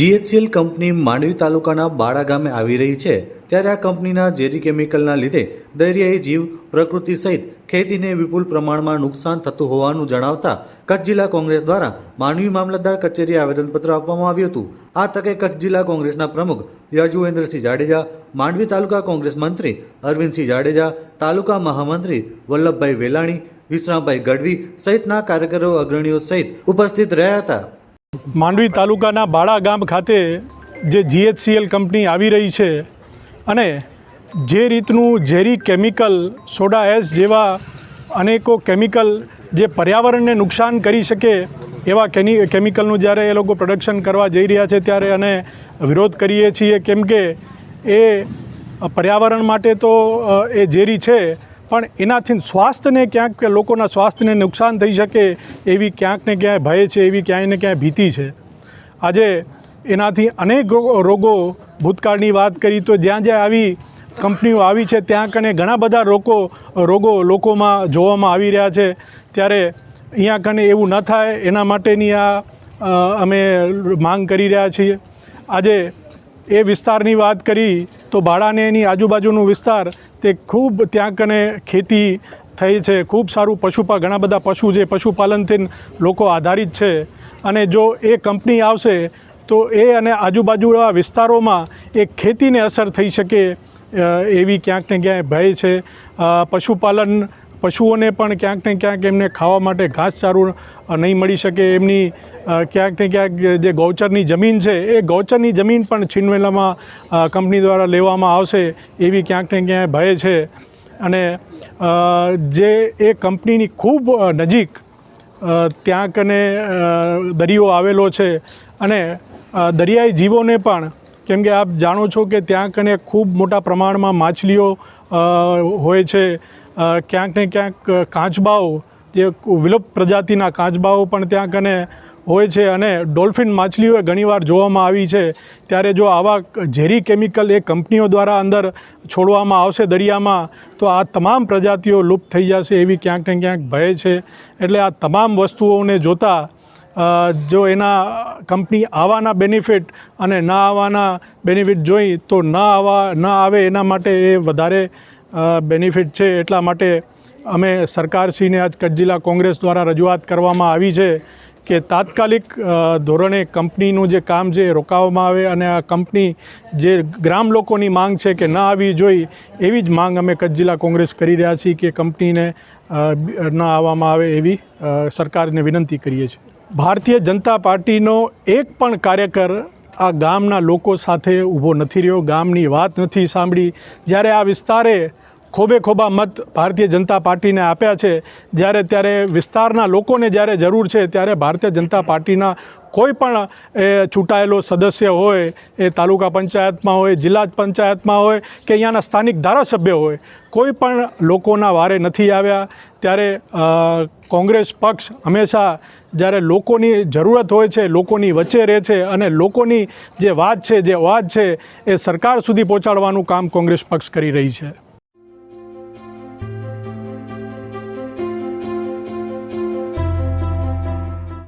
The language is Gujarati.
જીએચસીએલ કંપની માંડવી તાલુકાના બાળા ગામે આવી રહી છે. ત્યારે આ કંપનીના ઝેરી કેમિકલના લીધે દરિયાઈ જીવ, પ્રકૃતિ સહિત ખેતીને વિપુલ પ્રમાણમાં નુકસાન થતું હોવાનું જણાવતા કચ્છ જિલ્લા કોંગ્રેસ દ્વારા માંડવી મામલતદાર કચેરીએ આવેદનપત્ર આપવામાં આવ્યું હતું. આ તકે કચ્છ જિલ્લા કોંગ્રેસના પ્રમુખ યજુવેન્દ્રસિંહ જાડેજા, માંડવી તાલુકા કોંગ્રેસ મંત્રી અરવિંદસિંહ જાડેજા, તાલુકા મહામંત્રી વલ્લભભાઈ વેલાણી, વિશ્રામભાઈ ગઢવી સહિતના કાર્યકરો, અગ્રણીઓ સહિત ઉપસ્થિત રહ્યા હતા. માંડવી તાલુકાના બાળા ગામ ખાતે જે જીએચસીએલ કંપની આવી રહી છે અને જે રીતનું ઝેરી કેમિકલ, સોડા એસ જેવા અનેકો કેમિકલ જે પર્યાવરણને નુકસાન કરી શકે એવા કેમિકલનું જ્યારે એ લોકો પ્રોડક્શન કરવા જઈ રહ્યા છે ત્યારે અને વિરોધ કરીએ છીએ, કેમ કે એ પર્યાવરણ માટે તો એ ઝેરી છે. પણ એનાથી સ્વાસ્થ્યને ક્યાંક કે લોકોના સ્વાસ્થ્યને નુકસાન થઈ શકે એવી ક્યાંક ને ક્યાંય ભય છે, એવી ક્યાંય ને ક્યાંય ભીતિ છે. આજે એનાથી અનેક રોગો, ભૂતકાળની વાત કરી તો જ્યાં જ્યાં આવી કંપનીઓ આવી છે, ત્યાં કને ઘણા બધા રોગો રોગો લોકોમાં જોવામાં આવી રહ્યા છે. ત્યારે અહીંયા કને એવું ન થાય, એના માટેની આ અમે માંગ કરી રહ્યા છીએ. આજે એ વિસ્તારની વાત કરી, તો ભાડાને એની આજુબાજુનો વિસ્તાર, તે ખૂબ ત્યાં કને ખેતી થઈ છે. ખૂબ સારું પશુપા ઘણા બધા પશુ છે પશુપાલનથી લોકો આધારિત છે. અને જો એ કંપની આવશે, તો એ અને આજુબાજુના વિસ્તારોમાં એ ખેતીને અસર થઈ શકે એવી ક્યાંક ને ક્યાંય ભય છે. પશુપાલન પશુઓને પણ ક્યાંક ને ક્યાંક એમને ખાવા માટે ઘાસચારું નહીં મળી શકે. એમની ક્યાંક ને ક્યાંક જે ગૌચરની જમીન છે, એ ગૌચરની જમીન પણ છીનવેલામાં કંપની દ્વારા લેવામાં આવશે એવી ક્યાંક ને ક્યાંય ભય છે. અને જે એ કંપનીની ખૂબ નજીક ત્યાં કને દરિયો આવેલો છે. અને દરિયાઈ જીવોને પણ, કેમ કે આપ જાણો છો કે ત્યાં કને ખૂબ મોટા પ્રમાણમાં માછલીઓ હોય છે. ક્યાંક ને ક્યાંક કાચબાઓ, જે વિલુપ્ત પ્રજાતિના કાચબાઓ પણ ત્યાં કને હોય છે અને ડોલ્ફિન માછલીઓ ઘણીવાર જોવામાં આવી છે. ત્યારે જો આવા ઝેરી કેમિકલ એ કંપનીઓ દ્વારા અંદર છોડવામાં આવશે દરિયામાં, તો આ તમામ પ્રજાતિઓ લુપ્ત થઈ જશે એવી ક્યાંક ને ક્યાંક ભય છે. એટલે આ તમામ વસ્તુઓને જોતાં જો એના કંપની આવવાના બેનિફિટ અને ના આવવાના બેનિફિટ જોઈ, તો ન આવવા ન આવે એના માટે એ વધારે બેનિફિટ છે એટલા માટે અમે સરકારશ્રીને આજ કચ્છ જિલ્લા કોંગ્રેસ દ્વારા રજૂઆત કરવામાં આવી છે કે તાત્કાલિક ધોરણે કંપનીનું જે કામ છે રોકાવવામાં આવે અને આ કંપની જે ગ્રામ લોકોની માંગ છે કે ન આવી જોઈએ એવી જ માંગ અમે કચ્છ જિલ્લા કોંગ્રેસ કરી રહ્યા છીએ કે કંપનીને ન આવવામાં આવે એવી સરકારને વિનંતી કરીએ છીએ. ભારતીય જનતા પાર્ટીનો એક પણ કાર્યકર આ ગામના લોકો સાથે ઊભો નથી રહ્યો, ગામની વાત નથી સાંભળી. જ્યારે આ વિસ્તારે ખોબે ખોબા મત ભારતીય જનતા પાર્ટીને આપ્યા છે. જ્યારે ત્યારે વિસ્તારના લોકોને જ્યારે જરૂર છે ત્યારે ભારતીય જનતા પાર્ટીના કોઈ પણ, એ ચૂંટાયેલો સદસ્ય હોય, એ તાલુકા પંચાયતમાં હોય, જિલ્લા પંચાયતમાં હોય કે અહીંયાના સ્થાનિક ધારાસભ્ય હોય, કોઈ પણ લોકોના વારે નથી આવ્યા. ત્યારે કોંગ્રેસ પક્ષ હંમેશા જ્યારે લોકોની જરૂરત હોય છે, લોકોની વચ્ચે રહે છે અને લોકોની જે વાત છે, જે અવાજ છે, એ સરકાર સુધી પહોંચાડવાનું કામ કોંગ્રેસ પક્ષ કરી રહી છે.